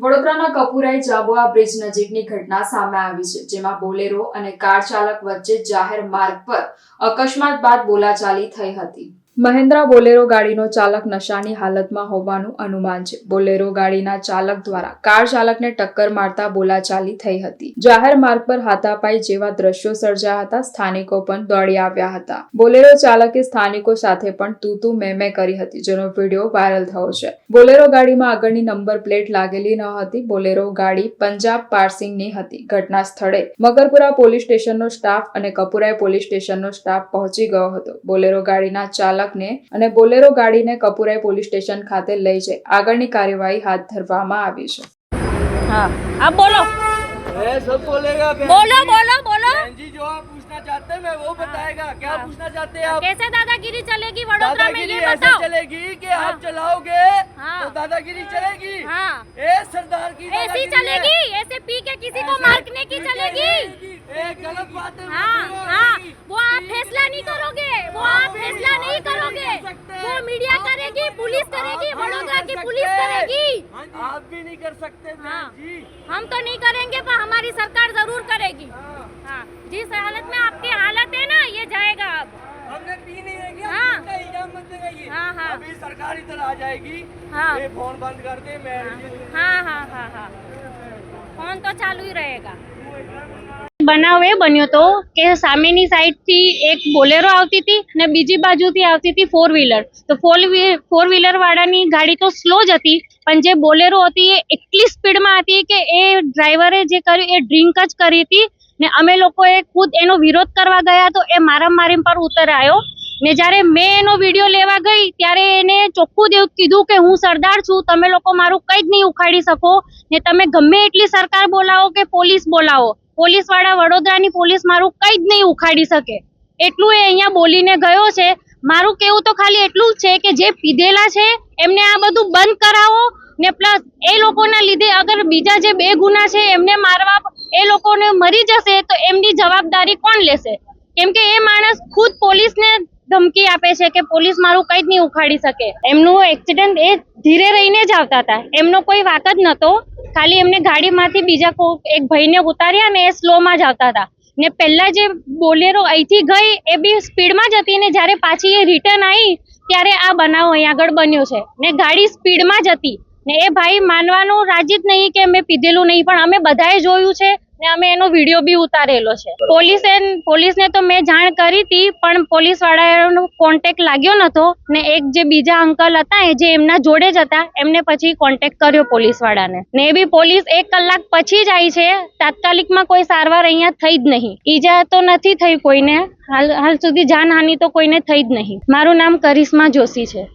વડોદરાના કપુરાઈ જાબુઆ બ્રિજ નજીકની ઘટના સામે આવી છે, જેમાં બોલેરો અને કાર ચાલક વચ્ચે જાહેર માર્ગ પર અકસ્માત બાદ બોલાચાલી થઈ હતી. મહેન્દ્રા બોલેરો ગાડીનો ચાલક નશાની હાલતમાં હોવાનું અનુમાન છે. બોલેરો ગાડીના ચાલક દ્વારા કાર ચાલકને ટક્કર મારતા બોલાચાલી થઈ હતી. જાહેર માર્ગ પર હાથાપાઈ જેવા દ્રશ્યો સર્જાયા હતા. સ્થાનિકો પણ દોડી આવ્યા હતા. બોલેરો ચાલકે સ્થાનિકો સાથે પણ તું તું મેં મેં કરી હતી, જેનો વીડિયો વાયરલ થયો છે. બોલેરો ગાડીમાં આગળની નંબર પ્લેટ લાગેલી ન હતી. બોલેરો ગાડી પંજાબ પાર્સિંગની હતી. ઘટના સ્થળે મગરપુરા પોલીસ સ્ટેશનનો સ્ટાફ અને કપુરાઈ પોલીસ સ્ટેશનનો સ્ટાફ પહોંચી ગયો હતો. બોલેરો ગાડીના ચાલકને અને બોલેરો ગાડીને કપુરાઈ પોલીસ સ્ટેશન ખાતે લઈ જઈ આગળની કાર્યવાહી હાથ ધરવામાં આવી છે हाँ अब बोलो ए, सब बोलेगा बहन बोलो जी। बोलो बोलो बहन जी जो आप पूछना चाहते हैं मैं वो बताएगा क्या हाँ। पूछना चाहते हैं आप कैसे दादागिरी चलेगी वडोदरा में दादागिरी ये ऐसे बताओ चलेगी कि हाँ। आप चलाओगे हाँ। तो दादागिरी चलेगी हाँ ए सरदार की ऐसी दादागिरी है। चलेगी ऐसे पी के किसी को ऐसे मारने की पी के चलेगी ए गलत बात है हाँ हाँ वो आप फैसला नहीं करोगे की पुलिस करेगी। हाँ आप भी नहीं कर सकते हाँ। जी। हम तो नहीं करेंगे पर हमारी सरकार ज़रूर करेगी। हाँ।, हाँ। जिस हालत में आपकी हालत है ना ये जाएगा अब। हमने पी नहीं रहेगी हाँ। हाँ हाँ अभी सरकार इधर आ जाएगी। हाँ। ये फ़ोन बंद कर दे मैं हाँ। हाँ, हाँ हाँ हाँ फ़ोन तो चालू ही रहेगा। બનાવ એ બન્યો તો કે સામેની સાઈડથી એક બોલેરો આવતી હતી ને બીજી બાજુથી આવતી હતી ફોર વ્હીલર તો ફોર ફોર વ્હીલર વાળાની ગાડી તો સ્લો જ હતી, પણ જે બોલેરો હતી એ એટલી સ્પીડમાં હતી કે એ ડ્રાઈવરે જે કર્યું એ ડ્રિંક જ કરી હતી ને અમે લોકોએ ખુદ એનો વિરોધ કરવા ગયા તો એ મારામારી પર ઉતરાયો ને જ્યારે મેં એનો વીડિયો લેવા ગઈ, ત્યારે એને ચોખ્ખું દેવું કીધું કે હું સરદાર છું, તમે લોકો મારું કંઈ જ નહીં ઉખાડી શકો, ને તમે ગમે એટલી સરકાર બોલાવો કે પોલીસ બોલાવો. પોલીસવાળા વડોદરાની પોલીસ મારું કઈ જ નહીં ઉખાડી શકે. એટલું એ અહીંયા બોલીને ગયો છે. મારું કેવું તો ખાલી એટલું જ છે કે જે પીધેલા છે, એમને આ બધું બંધ કરાવો. ને પ્લસ એ લોકોના લીધે અગર બીજા જે બે ગુના છે, એમને મારવા એ લોકોને મરી જશે તો એમની જવાબદારી કોણ લેશે? કેમ કે એ માણસ ખુદ પોલીસને ધમકી આપે છે કે પોલીસ મારું કંઈ જ નહીં ઉખાડી શકે. એમનું એક્સિડન્ટ એ ધીરે રહીને જ આવતા હતા. એમનો કોઈ વાક જ નહોતો. ખાલી એમને ગાડીમાંથી બીજા કો એક ભાઈને ઉતાર્યા ને એ સ્લોમાં જ આવતા હતા. ને પહેલા જે બોલેરો અહીંથી ગઈ, એ બી સ્પીડમાં જ હતી ને જ્યારે પાછી એ રિટર્ન આવી ત્યારે આ બનાવ અહીં આગળ બન્યો છે. ને ગાડી સ્પીડમાં જ હતી. ને એ ભાઈ માનવાનું રાજી જ નહીં કે મેં પીધેલું નહીં પણ અમે બધાએ જોયું છે ને અમે એનો વીડિયો બી ઉતારેલો છે. પોલીસે પોલીસને તો મેં જાણ કરી હતી પણ પોલીસ વાળાનો કોન્ટેક્ટ લાગ્યો નતો ને એક જે બીજા અંકલ હતા એ જે એમના જોડે જ હતા એમને પછી કોન્ટેક્ટ કર્યો પોલીસ વાળાને ને એ બી પોલીસ એક કલાક પછી જ આવી છે તાત્કાલિકમાં કોઈ સારવાર અહીંયા થઈ જ નહીં. ઈજા તો નથી થઈ કોઈને હાલ હાલ સુધી જાનહાનિ તો કોઈને થઈ જ નહીં. મારું નામ કરિશ્મા જોશી છે.